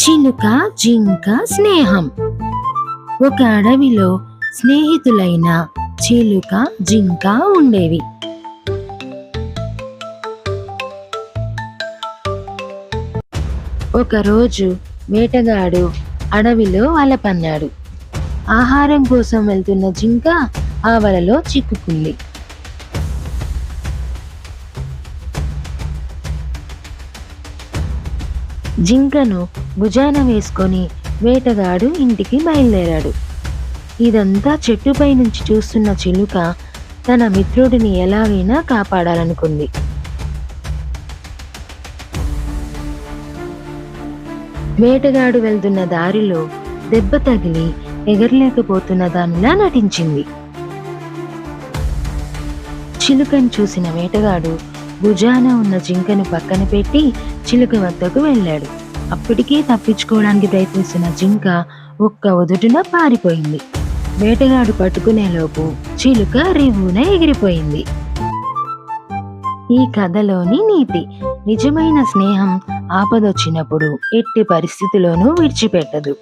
చిలుక జింక స్నేహం. ఒక అడవిలో స్నేహితులైన చిలుక జింక ఉండేవి. ఒకరోజు వేటగాడు అడవిలో వల పన్నాడు ఆహారం కోసం వెళ్తున్న జింక ఆ వలలో చిక్కుకుంది. జింకను భుజాన వేసుకొని వేటగాడు ఇంటికి బయలుదేరాడు. ఇదంతా చెట్టుపై నుంచి చూస్తున్న చిలుక తన మిత్రుడిని ఎలాగైనా కాపాడాలనుకుంది. వేటగాడు వెళ్తున్న దారిలో దెబ్బ తగిలి ఎగరలేకపోతున్న దానిలా నటించింది. చిలుకను చూసిన వేటగాడు భుజాన ఉన్న జింకను పక్కన పెట్టి చిలుక వద్దకు వెళ్ళాడు. అప్పటికే తప్పించుకోవడానికి ప్రయత్నిస్తున్న జింక ఒక్క ఒదుటిన పారిపోయింది. వేటగాడు పట్టుకునేలోపు చిలుక రివ్వున ఎగిరిపోయింది. ఈ కథలోని నీతి. నిజమైన స్నేహం ఆపదొచ్చినప్పుడు ఎట్టి పరిస్థితిలోనూ విడిచిపెట్టదు.